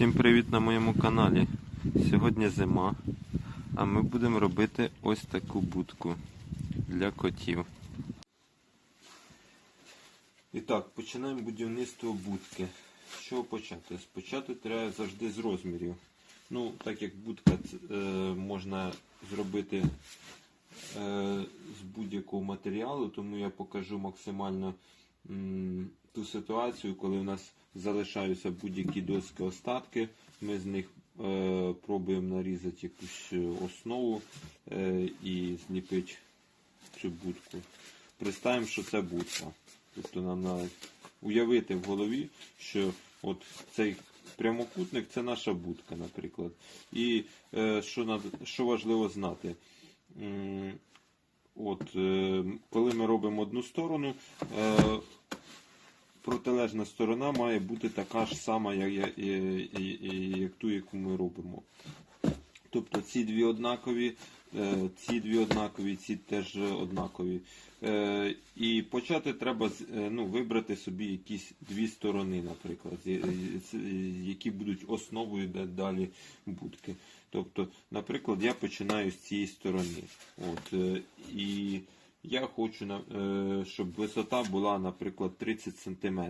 Всім привіт на моєму каналі. Сьогодні зима, а ми будемо робити ось таку будку для котів. І так, починаємо будівництво будки. З чого почати? Спочати треба завжди з розмірів. Ну, так як будка е, можна зробити е, з будь-якого матеріалу, тому я покажу максимально ту ситуацію, коли у нас залишаються будь-які доски остатки. Ми з них е, пробуємо нарізати якусь основу е, і зліпити цю будку. Представимо, що це будка. Тобто нам треба уявити в голові, що от цей прямокутник це наша будка, наприклад. І е, що, над, що важливо знати. От, е, коли ми робимо одну сторону, е, протилежна сторона має бути така ж сама, як, як, як ту, яку ми робимо. Тобто ці дві однакові, е, ці дві однакові, ці теж однакові. Е, І почати треба е, ну, вибрати собі якісь дві сторони, наприклад, які будуть основою далі будки. Тобто, наприклад, я починаю з цієї сторони. От, і я хочу, е, щоб висота була, наприклад, 30 см.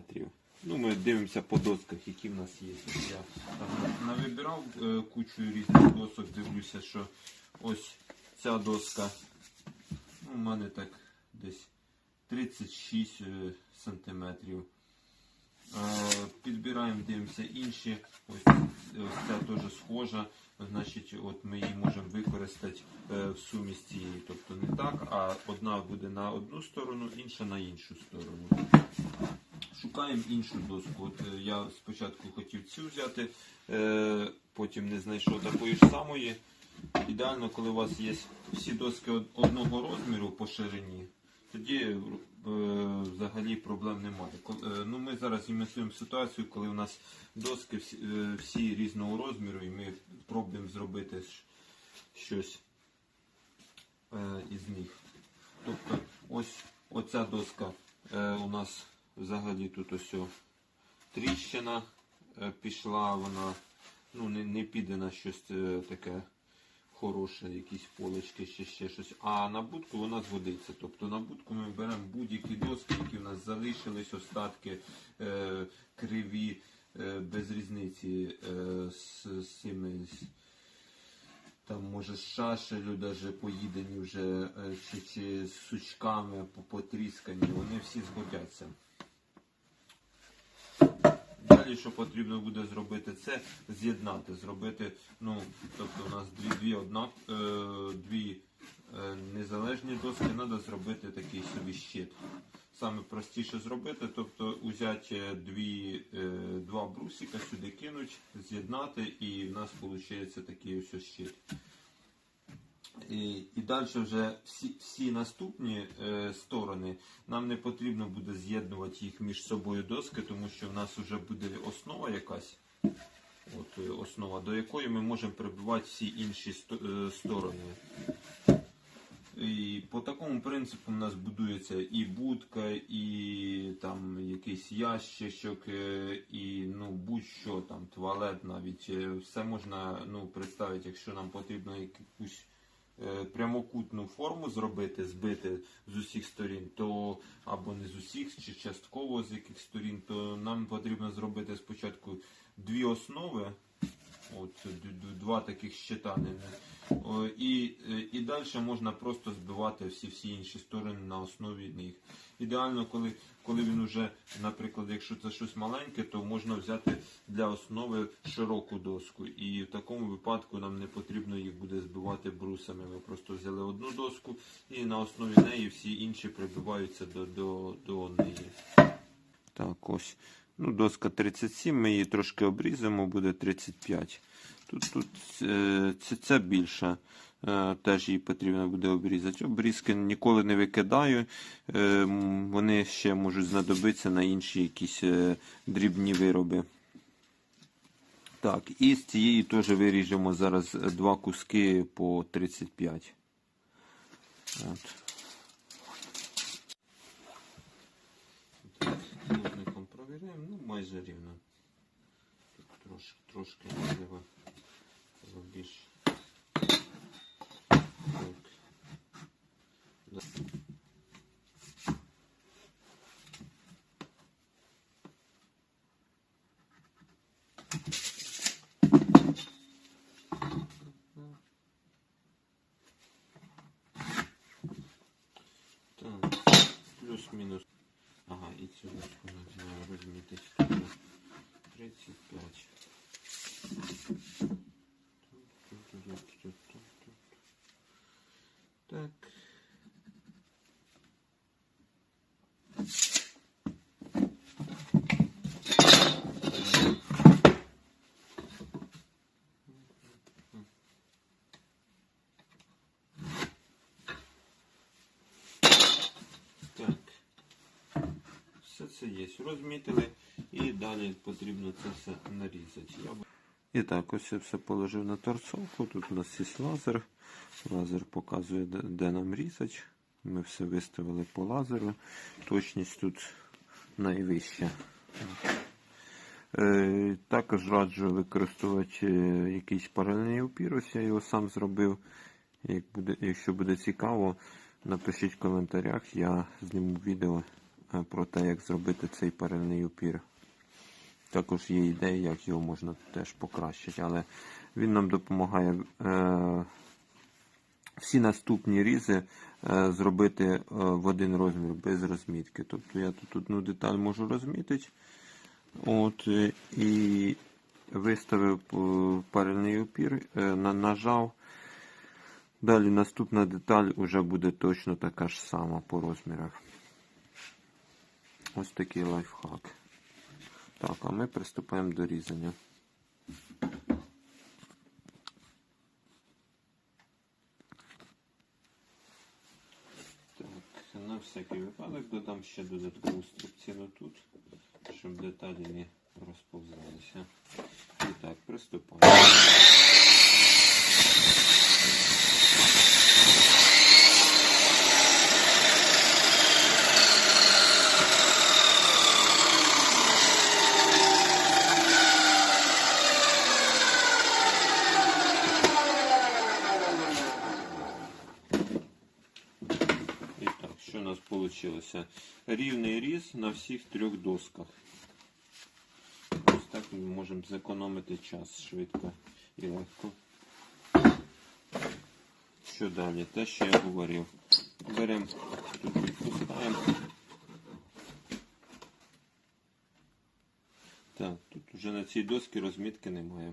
Ну, ми дивимося по досках, які в нас є. Я навибирав е, кучу різних досок, дивлюся, що ось ця доска ну, у мене так десь 36 е. Е, Підбираємо, дивимося інші. Ось, ось ця теж схожа. Значить, от ми її можемо використати е, в сумі з цією. Тобто не так, а одна буде на одну сторону, інша на іншу сторону. Шукаємо іншу доску. От е, я спочатку хотів цю взяти, е, потім не знайшов такої ж самої. Ідеально, коли у вас є всі доски одного розміру по ширині, тоді взагалі проблем немає. Ну, ми зараз імітуємо ситуацію, коли у нас доски всі різного розміру, і ми пробуємо зробити щось е, із них. Тобто ось оця доска е, у нас взагалі тут ось тріщина е, пішла, вона ну, не, не піде на щось таке хороше, якісь полочки, ще ще щось. А на будку вона згодиться. Тобто на будку ми беремо будь-які доски, які в нас залишились, остатки е, криві, без різниці е, з, цими. там може з шашелю даже поїдені вже е, чи, чи з сучками по- потріскані, вони всі згодяться. Далі, що потрібно буде зробити, це з'єднати, зробити, ну, тобто у нас дві, дві, однак, е, дві е, незалежні доски, треба зробити такий собі щит. Саме простіше зробити, тобто взяти дві, е, два брусика, сюди кинуть, з'єднати і в нас виходить такий ось щит. І, і далі вже всі, всі наступні е, сторони нам не потрібно буде з'єднувати їх між собою доски, тому що в нас вже буде основа якась, от, е, основа, до якої ми можемо прибивати всі інші сто- е, сторони. І по такому принципу у нас будується і будка, і там якийсь ящичок, е, і ну будь-що там, туалет навіть. Е, Все можна ну, представити, якщо нам потрібно якусь е, прямокутну форму зробити, збити з усіх сторін, то або не з усіх, чи частково з яких сторін, то нам потрібно зробити спочатку дві основи. От д- два таких щита. І, е, і далі можна просто збивати всі всі інші сторони на основі них. Ідеально, коли, коли він уже, наприклад, якщо це щось маленьке, то можна взяти для основи широку доску. І в такому випадку нам не потрібно їх буде збивати брусами. Ми просто взяли одну доску і на основі неї всі інші прибиваються до, до, до неї. Так, ось. Ну, доска 37, ми її трошки обрізаємо, буде 35. Тут, тут е, це, це більше. Е, теж її потрібно буде обрізати. Обрізки ніколи не викидаю. Е, вони ще можуть знадобитися на інші якісь е, дрібні вироби. Так, і з цієї теж виріжемо зараз два куски по 35. От. Плотником провіряємо, ну майже рівно. Тобто Трошки, трошки можливо. Треба більше. Так. Да. Так, плюс-мінус. Ага, і цю дошку треба розмітити тут 35. Так. Так. Все це є. Розмітили і далі потрібно це все нарізати. І так, ось я все положив на торцовку. Тут у нас є лазер. Лазер показує, де, нам різати. Ми все виставили по лазеру. Точність тут найвища. Е, також раджу використовувати е, якийсь паралельний упір. Ось я його сам зробив. Якщо буде цікаво, напишіть в коментарях, я зніму відео про те, як зробити цей паралельний упір. Також є ідеї, як його можна теж покращити, але він нам допомагає е, всі наступні різи е, зробити е, в один розмір без розмітки. Тобто я тут одну деталь можу розмітити. От, е, і виставив е, паральний упір, е, на- нажав. Далі наступна деталь вже буде точно така ж сама по розмірах. Ось такий лайфхак. Так, а ми приступаємо до різання. Так, на всякий випадок додам ще додаткову струбцину тут, щоб деталі не розповзалися. І так, приступаємо. І так, що у нас вийшло? Рівний різ на всіх трьох досках. Ось так ми можемо зекономити час швидко і легко. Що далі? Те, що я говорив. Беремо, тут відпускаємо. Так, тут вже на цій досці розмітки немає.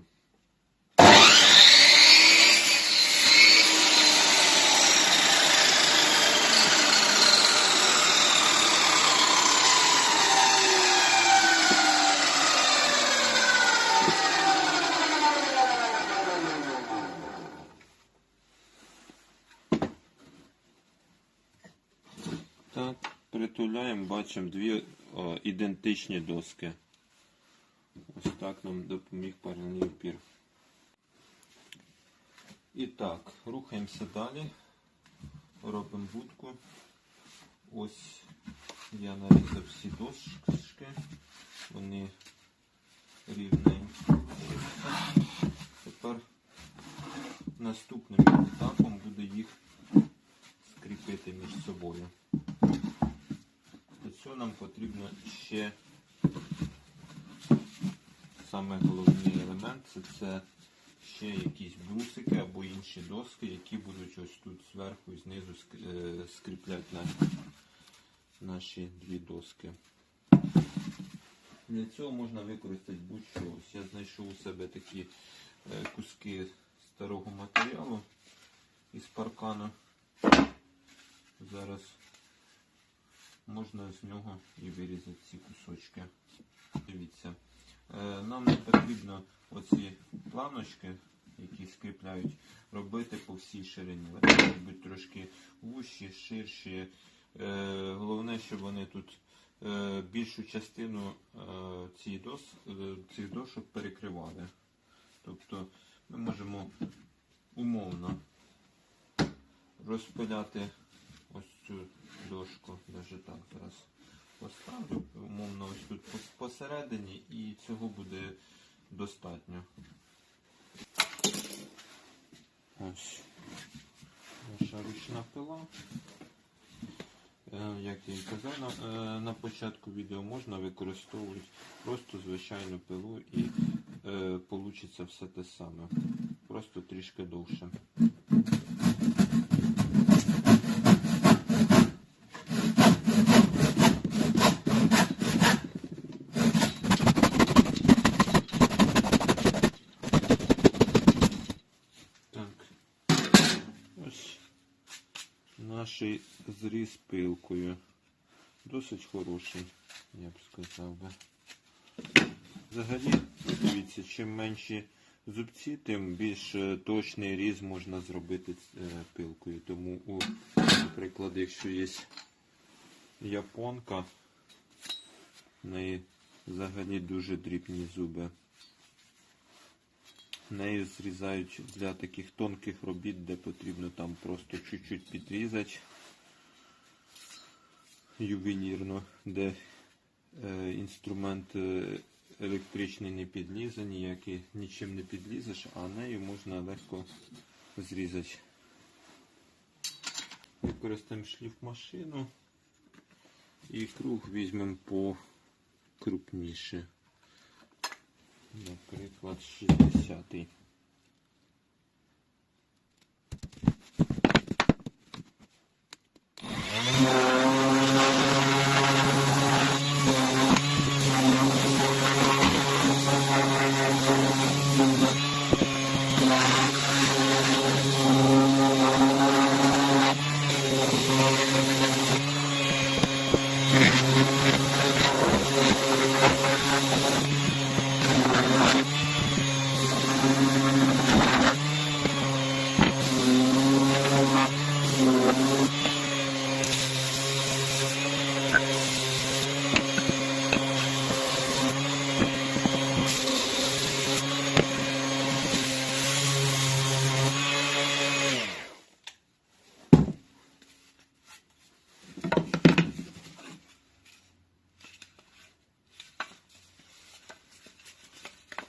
Так, притуляємо, бачимо дві о, ідентичні доски. Ось так нам допоміг паральний упір. І так, рухаємося далі. Робимо будку. Ось я нарізав всі дошки. Вони рівненькі. Тепер наступним етапом буде їх скріпити між собою. Цього нам потрібно ще саме головний елемент це, це ще якісь брусики або інші доски, які будуть ось тут зверху і знизу е, скріпляти на наші дві доски. Для цього можна використати будь-що. Я знайшов у себе такі е, куски старого матеріалу із паркану. Зараз можна з нього і вирізати ці кусочки. Дивіться, е, нам не потрібно оці планочки, які скріпляють, робити по всій ширині. Вони можуть бути трошки вущі, ширші. Е, Головне, щоб вони тут е, більшу частину цих дошок перекривали. Тобто ми можемо умовно розпиляти ось цю дошку, навіть так зараз поставлю, умовно ось тут посередині, і цього буде достатньо. Ось наша ручна пила. Е, Як я і казав на, е, на початку відео, можна використовувати просто звичайну пилу і е, все те саме. Просто трішки довше. Так. Ось наш зріз пилкою. Досить хороший, я б сказав би. Взагалі, дивіться, чим менші зубці, тим більш е, точний різ можна зробити е, пилкою. Тому, у, наприклад, якщо є японка, в неї взагалі дуже дрібні зуби. Нею зрізають для таких тонких робіт, де потрібно там просто чуть-чуть підрізати ювелірно, де е, інструмент е, електричний не підлізе, ніякий нічим не підлізеш, а нею можна легко зрізати. Використаємо шліфмашину і круг візьмемо по крупніше. Наприклад, 60-й.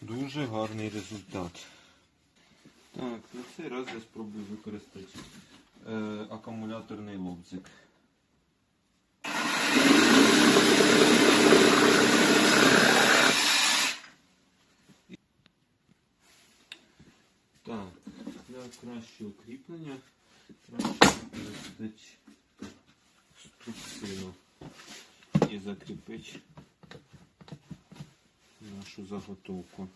Дуже гарний результат. Так, на цей раз я спробую використати е, акумуляторний лобзик. Так, для кращого кріплення краще використати струбцину і закріпити нашу заготовку.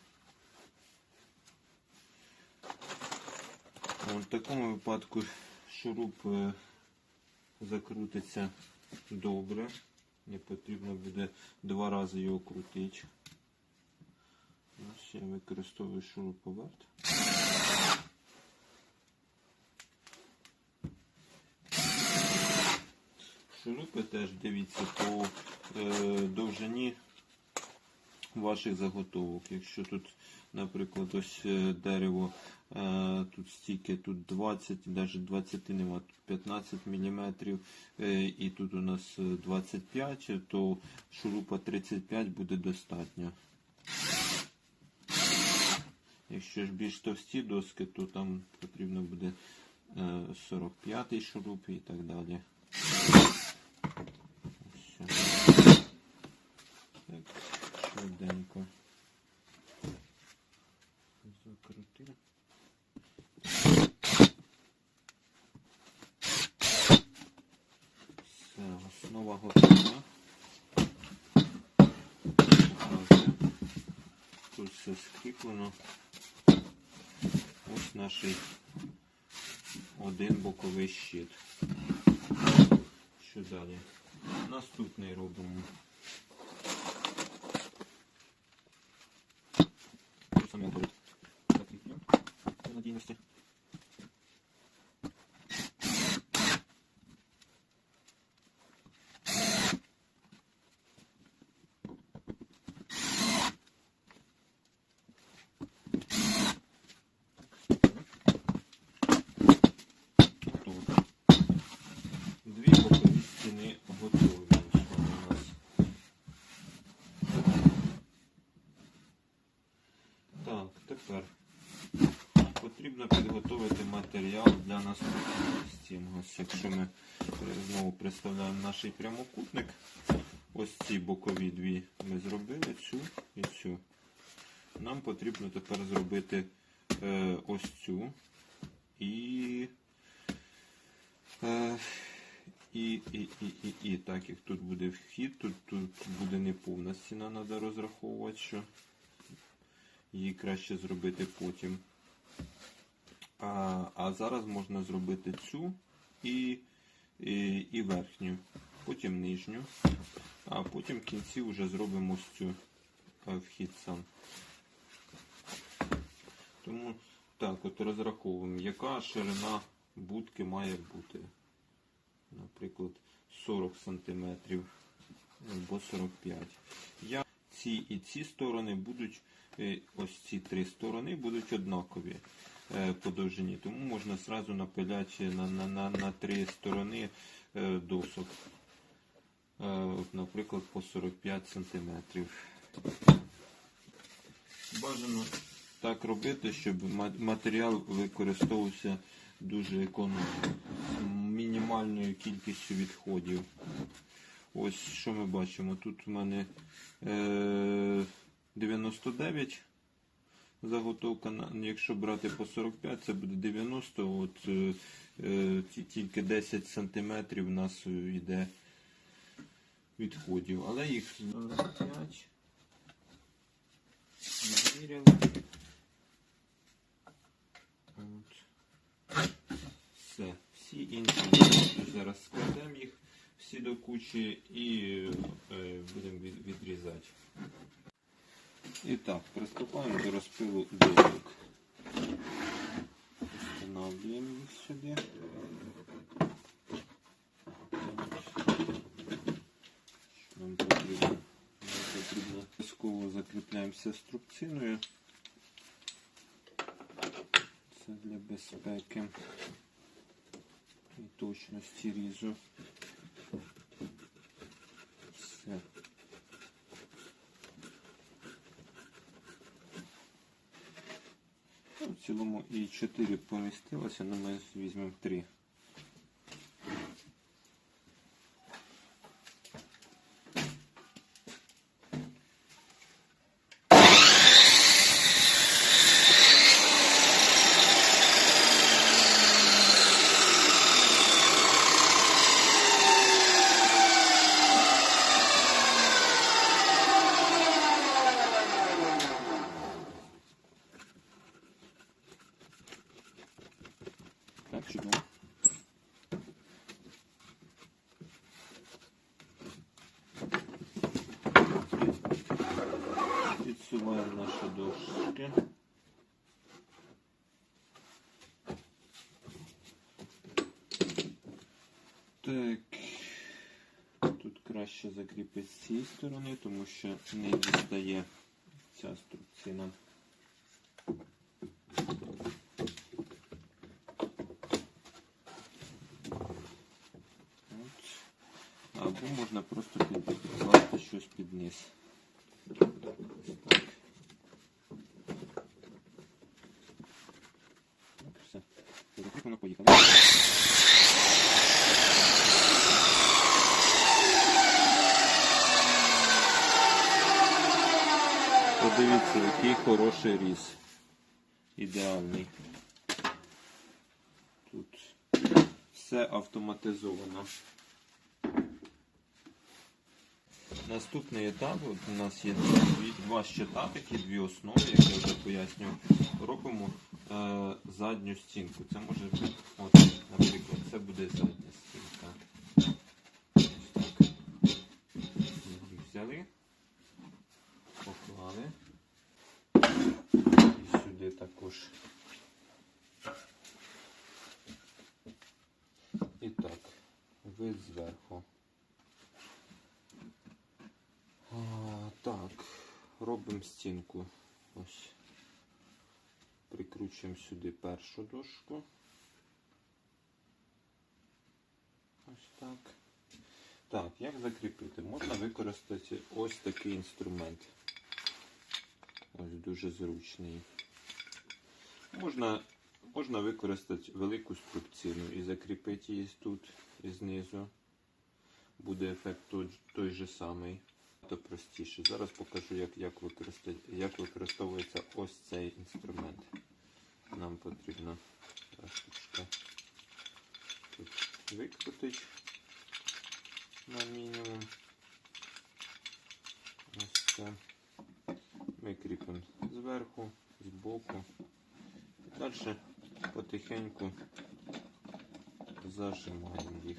В такому випадку шуруп е, закрутиться добре. Не потрібно буде два рази його крутити. Ось я використовую шуруповерт. Шурупи теж дивіться по е, довжині ваших заготовок. Якщо тут, наприклад, ось е, дерево, е, тут стільки, тут 20, навіть 20 нема, тут 15 мм, і тут у нас е, 25, то шурупа 35 буде достатньо. Якщо ж більш товсті доски, то там потрібно буде 45 шуруп і так далі. Ось все. Так, швиденько. Закрутив. Все, основа готова. Тут все скріплено. Ось наш один боковий щит. Що далі? Наступний робимо. Те саме говорить. Закріплю для надійності. Готово. Дві бокові стіни готові. Ось вони у нас тепер потрібно підготувати матеріал для наступного стін. Ось якщо ми знову представляємо наш прямокутник, ось ці бокові дві ми зробили, цю і цю. Нам потрібно тепер зробити е, ось цю і, е, і, і, і, і, і так як тут буде вхід, тут, тут буде неповна стіна, треба розраховувати, що її краще зробити потім. А, а зараз можна зробити цю і, і, і верхню, потім нижню, а потім в кінці вже зробимо цю е, вхід сам. Тому так, от розраховуємо, яка ширина будки має бути. Наприклад, 40 см або 45 Я ці і ці сторони будуть, ось ці три сторони будуть однакові е, по довжині. Тому можна зразу напиляти на, на, на, на три сторони е, досок. Е, Наприклад, по 45 см. Бажано так робити, щоб матеріал використовувався дуже економно, мінімальною кількістю відходів. Ось що ми бачимо. Тут у мене е, 99 заготовка. Якщо брати по 45, це буде 90. От, е, е, тільки 10 см у нас йде відходів. Але їх 45. Заміряли. От. Все. Всі інші зараз складемо їх всі до кучі і е, будемо від- відрізати. І так, приступаємо до розпилу досок. Встановлюємо їх сюди. Нам потрібно? Нам потрібно обов'язково закріпляємося струбциною. Це для безпеки і точності різу. Все. Ну, в цілому і 4 помістилося, але ми візьмемо 3. Так, чудово. Підсуваємо наші дошки. Так. Тут краще закріпити з цієї сторони, тому що не дістає ця струбцина. Або можна просто підкласти щось під низ. Все. Закріплено, поїхали. Подивіться, який хороший різ. Ідеальний. Тут все автоматизовано. Наступний етап, от у нас є два щитатики, дві основи, як я вже пояснював. Робимо е, задню стінку. Це може бути, от, наприклад, це буде задня вид зверху. А, так, робимо стінку. Ось. Прикручуємо сюди першу дошку. Ось так. Так, як закріпити? Можна використати ось такий інструмент. Ось дуже зручний. Можна, можна використати велику струбцину і закріпити її тут і знизу. Буде ефект той, той же самий. То простіше. Зараз покажу, як, як, як використовується ось цей інструмент. Нам потрібно тут викрутити на мінімум. Ось це. Ми кріпимо зверху, збоку. І далі потихеньку зажимаємо їх.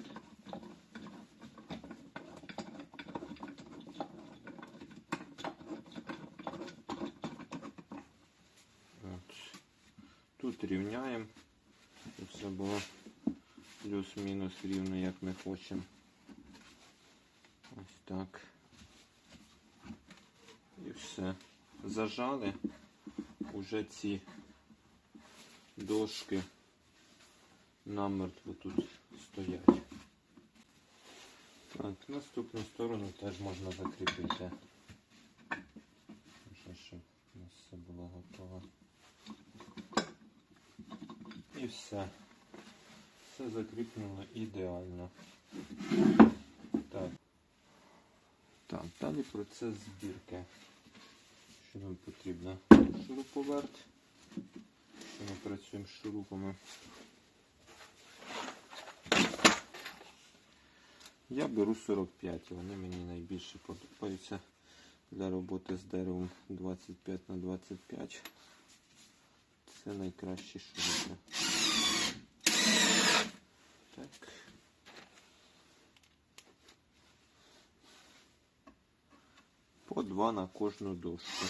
От. Тут рівняємо, щоб все було плюс-мінус рівно, як ми хочемо. Ось так. І все. Зажали уже ці дошки намертво тут стоять. Так, наступну сторону теж можна закріпити. Щоб у нас все було готово. І все. Все закріплено ідеально. Так. Так, далі процес збірки. Що нам потрібно? Шуруповерт. Працюємо з шурупами. Я беру 45, вони мені найбільше подобаються для роботи з деревом 25 на 25. Це найкращі шурупи. Так. По два на кожну дошку.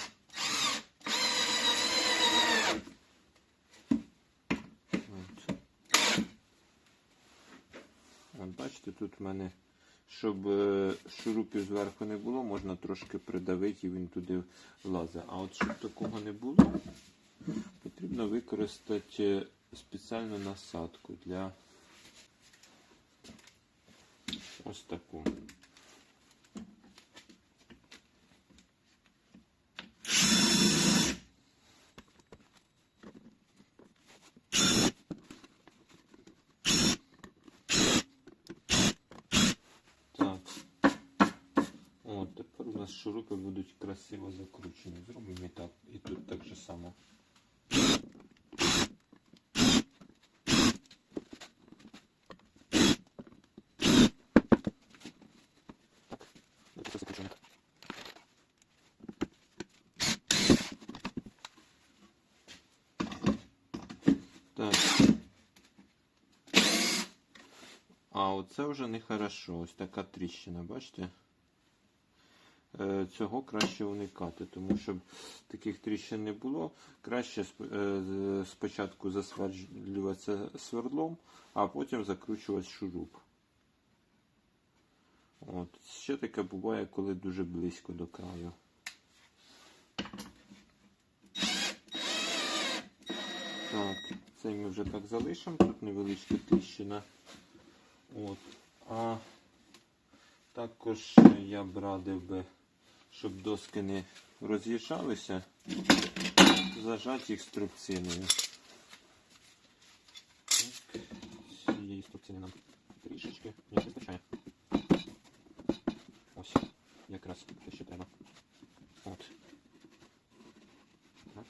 От. От бачите, тут в мене, щоб е, шурупів зверху не було, можна трошки придавити і він туди влазе. А от щоб такого не було, потрібно використати спеціальну насадку для ось таку. нас шурупи будуть красиво закручені. Зробимо і так. І тут так же само. Так, це все закручено. Так. А оце вже не хорошо. Ось така тріщина, бачите? Е, Цього краще уникати, тому щоб таких тріщин не було, краще е, спочатку засверджуватися свердлом, а потім закручувати шуруп. От. Ще таке буває, коли дуже близько до краю. Так, цей ми вже так залишимо, тут невеличка тріщина. От. А також я б радив би, щоб доски не роз'їжджалися, зажати їх струбциною. Цієї струбцини нам трішечки не вистачає. Ось, якраз те, що треба. От. Так.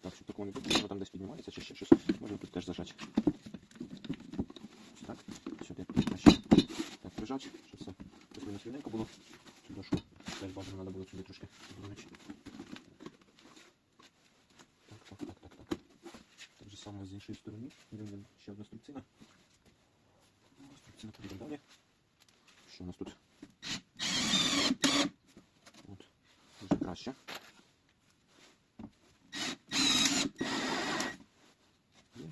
Так, щоб такого не було, воно там десь піднімається чи ще щось. Можна тут теж зажати. Так, сюди. Так, прижати, сюди трошки підвинути. Так, так, так, так, так. Так же само з іншої сторони. Виведемо ще одна струбцина. Струбцина підійде далі. Що у нас тут? От, вже краще. Є.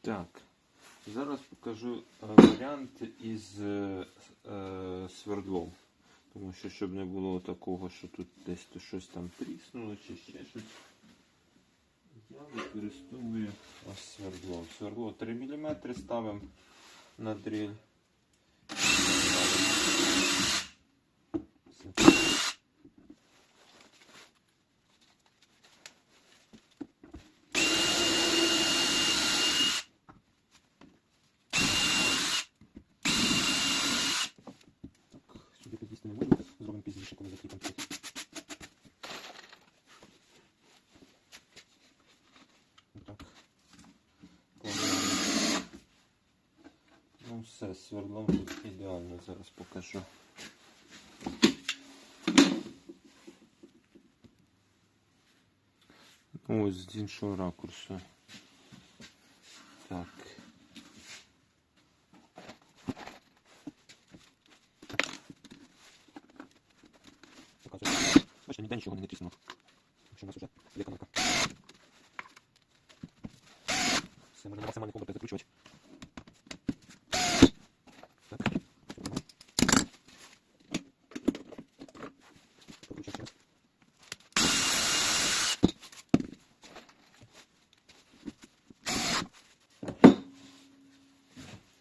Так, Зараз покажу е, варіант із е, е, свердлом. Тому що, щоб не було такого, що тут десь то щось там тріснуло чи ще щось. Я використовую ось свердло. Свердло 3 мм ставимо на дріль. Все, з сверлом тут ідеально, зараз покажу. Ось з іншого ракурсу.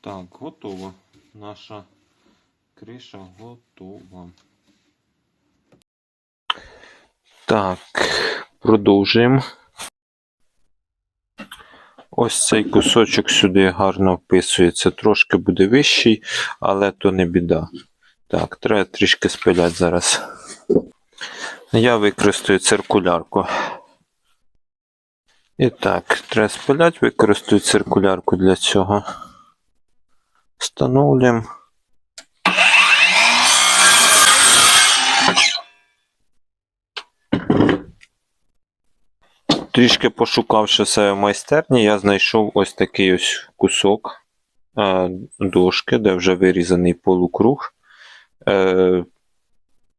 Так, готово. Наша криша готова. Так, продовжуємо. Ось цей кусочок сюди гарно вписується. Трошки буде вищий, але то не біда. Так, треба трішки спиляти зараз. Я використаю циркулярку. І так, треба спиляти, використаю циркулярку для цього. Встановлюємо. Трішки пошукавши себе в майстерні, я знайшов ось такий ось кусок е, дошки, де вже вирізаний полукруг. Е,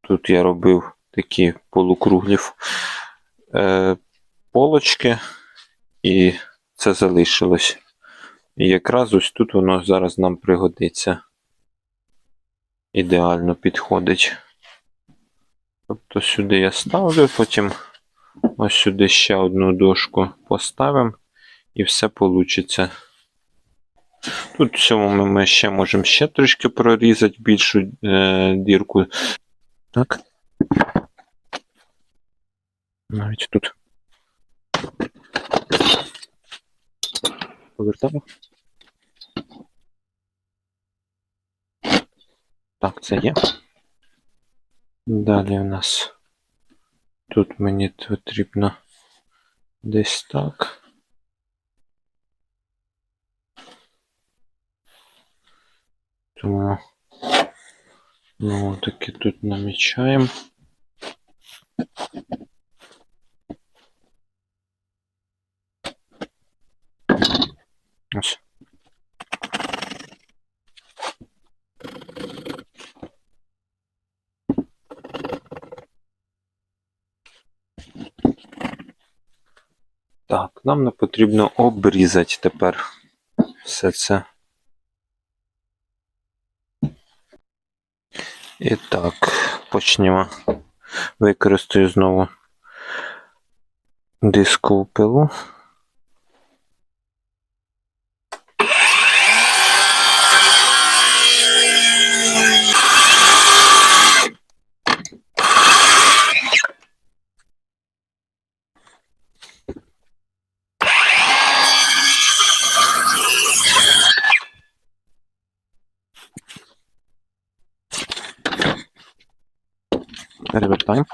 тут я робив такі полукруглі е, полочки, і це залишилось. І якраз ось тут воно зараз нам пригодиться. Ідеально підходить. Тобто сюди я ставлю, потім ось сюди ще одну дошку поставимо і все вийде. Тут в цьому ми, ще можемо ще трішки прорізати більшу е, дірку. Так. Навіть тут. Повертаємо. Так, це є. Далі у нас тут мені потрібно десь так. Тому ну, таки тут намічаємо. Ось. Так, нам потрібно обрізати тепер все це. І так, почнемо. Використаю знову дискову пилу. Перевертаємо.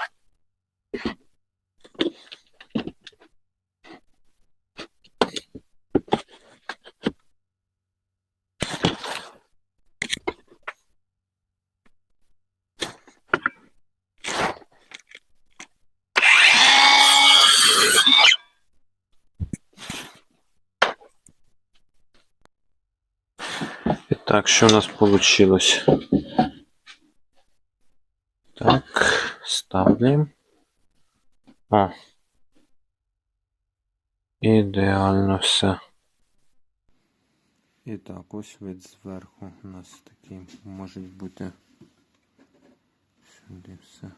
І так, що у нас вийшло? Так, ставлю. О. Ідеально все. І так, ось вид зверху у нас такий може бути сюди все.